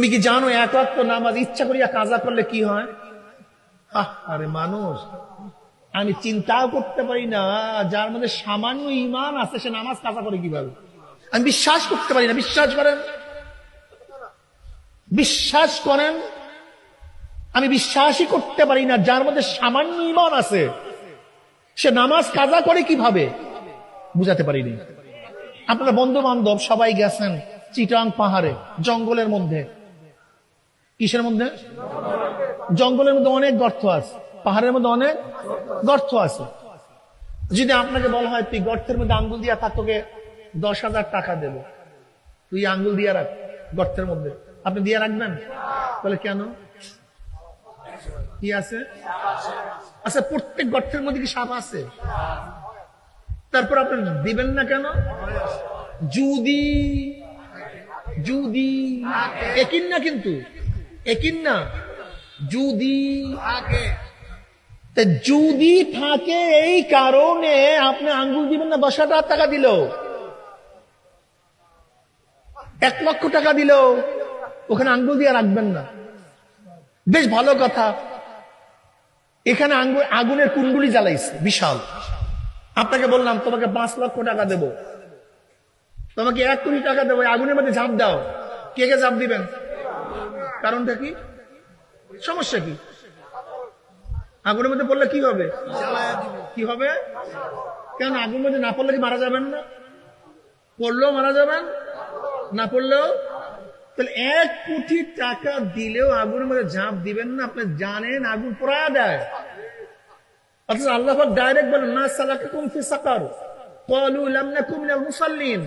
তুমি কি জানো এক নামাজ? ইচ্ছা করিয়া কাজা করলে কি হয়? আরে মানুষ, আমি চিন্তাও করতে পারি না। যার মধ্যে সামান্য ইমান আছে, সে নামাজ কাজা করে কীভাবে? আমি বিশ্বাস করতে পারি না। বিশ্বাস করেন? বিশ্বাস করেন? আমি বিশ্বাসই করতে পারি না। যার মধ্যে সামান্য ইমান আছে, সে নামাজ কাজা করে কীভাবে? বুঝাতে পারিনি। আপনারা বন্ধু বান্ধব সবাই গেছেন চিটাং পাহাড়ে, জঙ্গলের মধ্যে। কিসের মধ্যে? জঙ্গলের মধ্যে অনেক গর্ত আছে, পাহাড়ের মধ্যে অনেক গর্ত আছে। যদি আপনাকে বলা হয়, তুই গর্তের মধ্যে আঙ্গুল দিয়া থাক, তোকে দশ হাজার টাকা দেব। তুই আঙ্গুল দিয়া রাখ, গর্তের মধ্যে। আপনি দিয়ে রাখবেন? বলে, কেন? কি আছে? আচ্ছা প্রত্যেক গর্তের মধ্যে কি সাপ আছে? তারপর আপনি দিবেন না কেন? যদি যদি, একিন না কিন্তু। একিন না যদি তা যদি থাকে এই কারণে আপনি আঙ্গুল দিবেন না দশ হাজার টাকা দিল। এক লক্ষ টাকা দিল। ওখানে আঙ্গুল দিয়ে রাখবেন না। বেশ ভালো কথা। এখানে আঙ্গুল আগুনের কুণ্ডুলি জ্বালাইছে বিশাল। আপনাকে বললাম তোমাকে পাঁচ লক্ষ টাকা দেব। তোমাকে এক কোটি টাকা দেবো আগুনের মধ্যে ঝাঁপ দাও। কে কে ঝাঁপ দিবেন? কারণটা কি? সমস্যা কি? আগুনের মধ্যে পড়লে কি হবে? কি হবে? কেন আগুনের মধ্যে না পড়লে কি মারা যাবেন না? পড়লেও মারা যাবেন, না পড়লেও? তাহলে এক কোটি টাকা দিলেও আগুনের মধ্যে ঝাঁপ দিবেন না, আপনি জানেন আগুন পোড়া দেয়। অথচ আল্লাহ ডাইরেক্ট বলেন না সালাকে কুম ফি সাকার। কলু লাম নাকুম মিনাল মুসাল্লিন।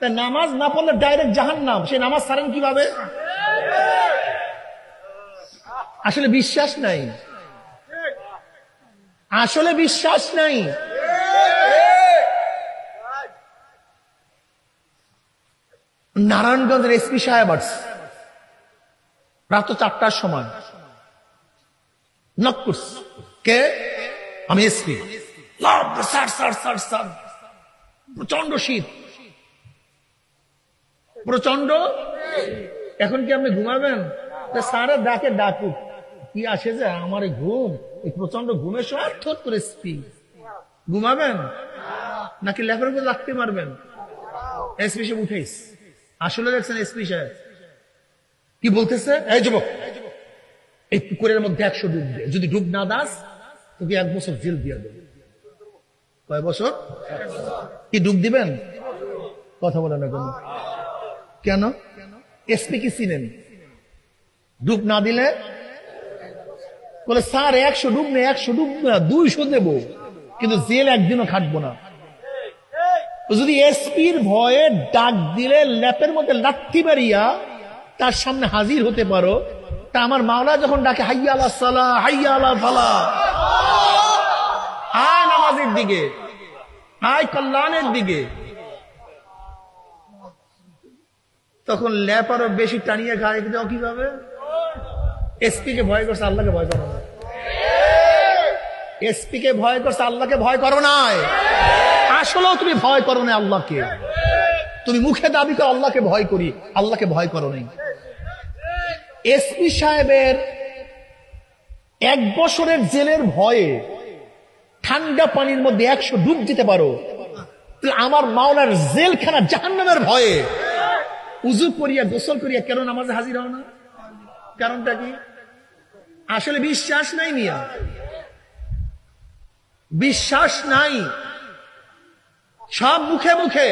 তা নামাজ না পড়লে ডাইরেক্ট জাহান নাম সেই নামাজ ছাড়েন কীভাবে? আসলে বিশ্বাস নাই। আসলে বিশ্বাস নাই। নারায়ণগঞ্জের এসপি সাহেব রাত চারটার সময়। নক কে? আমি এসপি প্রচণ্ড শীত। প্রচণ্ড এখন কি আপনি ঘুমাবেন? তা স্যারে ডাকে ডাকুক। কি আসে যে আমার এই ঘুম? এই প্রচণ্ড ঘুমের সময় করে স্পি ঘুমাবেন? নাকি লেখার উপর লাগতে মারবেন? এসপি সাহেব উঠেস আসলে দেখছেন এসপি সাহেব। কি বলতেছে? এই যুবক, এই পুকুরের মধ্যে একশো ডুব দে। যদি ডুব না দাস, তোকে এক বছর জেল দিয়ে দেবে। কয় বছর? কি ডুব দিবেন? কথা বলে না কেন। কেন? এসপি কি চিনেন? ডুব না দিলে? বলে, স্যার, একশো ডুব নেই একশো ডুব না, দুইশো দেবো। কিন্তু জেল একদিনও খাটবো না। যদি এসপির ভয়ে ডাক দিলে, ল্যাপের মধ্যে লাথি মারিয়া তার সামনে হাজির হতে পারো, তা আমার মাওলা যখন ডাকে, হাইয়া সালা, হাইয়া আলা ফালা। আয় নামাজের দিকে আয় কল্যাণের দিকে। তখন ল্যাপ আরও বেশি টানিয়ে গায়ে দেওয়া কীভাবে? এসপি কে ভয় করছে, আল্লাহকে ভয় করো না। এসপি কে ভয় করছে, আল্লাহকে ভয় করো নাই। আসলেও তুমি ভয় করো না আল্লাহকে। তুমি মুখে দাবি করো আল্লাহকে ভয় করি, আল্লাহকে ভয় করো নাই। এসপি সাহেবের এক বছরের জেলের ভয়ে ঠান্ডা পানির মধ্যে একশো ডুব দিতে পারো। আমার মাওলার জেলখানা জাহান্নামের ভয়ে উজু করিয়া গোসল করিয়া কেন নামাজে হাজির হও না? কারণটা কি? আসলে বিশ্বাস নাই মিয়া। বিশ্বাস নাই। সব মুখে মুখে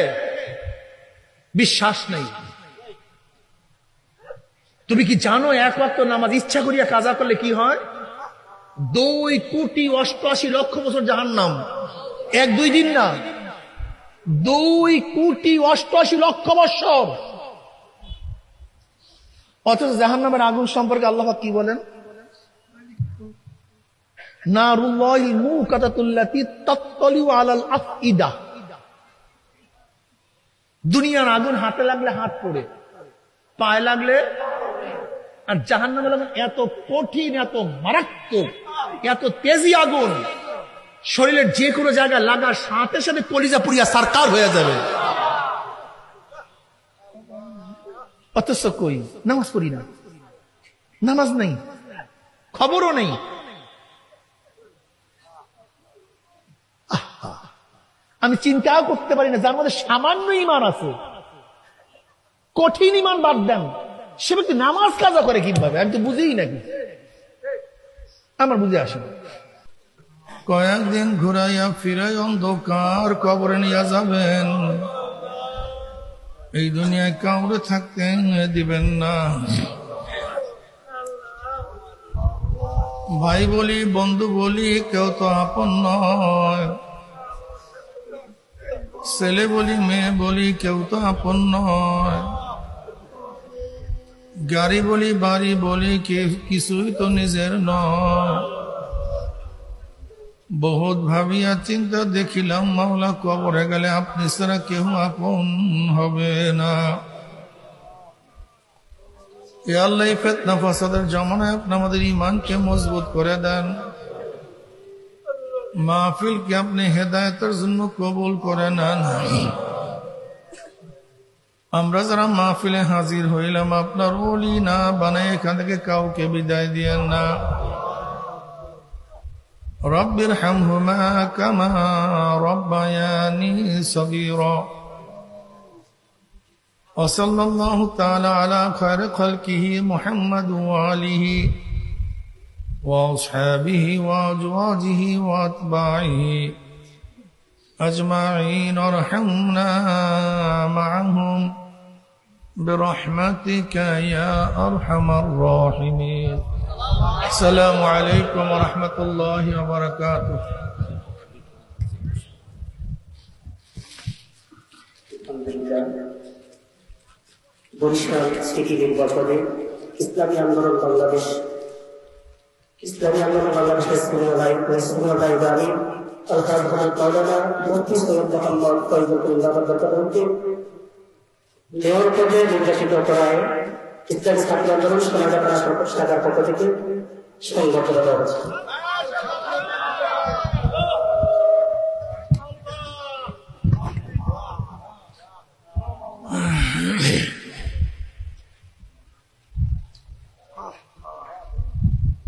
বিশ্বাস নাই। তুমি কি জানো এক ওয়াক্ত নামাজ ইচ্ছা করিয়া কাজা করলে কি হয়? দুই কোটি অষ্টআশি লক্ষ বছর জাহান নাম এক, দুই দিন না। দুই কোটি অষ্টআশি লক্ষ বছর। অথচ জাহান নামের আগুন সম্পর্কে আল্লাহ কি বলেন? দুনিয়ার আগুন হাতে লাগলে হাত পড়ে, পায়ে লাগলে আর জাহান নামে এত কঠিন, এত মারাত্মক, এত তেজি আগুন, শরীরের যে কোনো জায়গায় লাগার সাথে সাথে কলিজা পুড়িয়া সারকার হয়ে যাবে। অথচ কই? নামাজ পড়ি না। নামাজ নেই, খবরও নেই। আমি চিন্তাও করতে পারি না, যার মধ্যে সামান্য ইমান আছে। কঠিন ইমান বাদ দেন। সে ব্যক্তি নামাজ কাজা করে কীভাবে? আমি তো বুঝেই নাকি আমার বুঝে আসে। কয়েকদিন ঘুরাইয়া ফিরে অন্ধকার কবরে নিয়ে যাবেন। এই দুনিয়ায় কাউরে থাকতে দিবেন না। ভাই বলি, বন্ধু বলি, কেউ তো আপন নয়। ছেলে বলি, মেয়ে বলি, কেউ তো আপন নয়। গাড়ি বলি, বাড়ি বলি কিছুই তো নিজের নয়। বহুত ভাবিয়া চিন্তা দেখিলাম, মাওলা কবরে গেলে আপনি ছাড়া কেউ আপন হবে না। এ আল্লাহ ফেতনা ফাসাদের জমানায় আপনি আমাদের ইমানকে মজবুত করে দেন। মাহফিলকে আপনি হেদায়তের জন্য কবুল করে নেন আমরা যারা মাহফিলে হাজির হইলাম আপনার ওলি না বানাই এখান থেকে কাউকে বিদায় দিয়েন না رب ارحمهما كما ربياني صغيرا وصلى الله تعالى على خير خلقه محمد وآله وأصحابه وأزواجه وأتباعه أجمعين ارحمنا معهم برحمتك يا أرحم الراحمين السلام عليكم ورحمة الله وبركاته আলহামদুলিল্লাহ বরিশাল স্মৃতি নির্বাচনে ইসলামী আন্দোলন বাংলাদেশ ইসলামী আন্দোলন বাংলাদেশের ইব্রাহিম আলহাজ খান মাওলানা মুফতি সৈয়দ মোহাম্মদ ফৈজুল্লাহ পদে নির্বাচিত করায় ইসলামী ছাত্র আন্দোলন সোনাডাকা শাখার পক্ষ থেকে সংগঠন করা হচ্ছে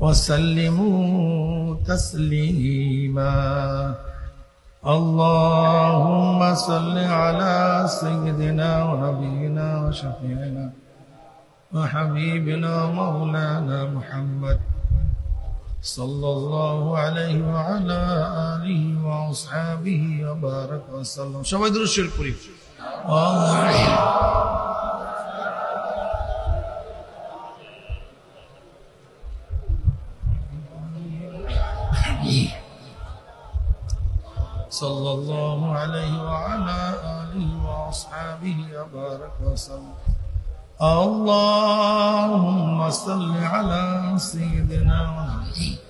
وسلموا تسليما. اللهم صل على سيدنا ونبينا وشفيعنا وحبيبنا مولانا محمد صلى الله عليه وعلى آله وأصحابه وبارك وسلم. شو درس الشرك صلى الله عليه وعلى آله وأصحابه وبارك وسلم. اللهم صل على سيدنا ونبينا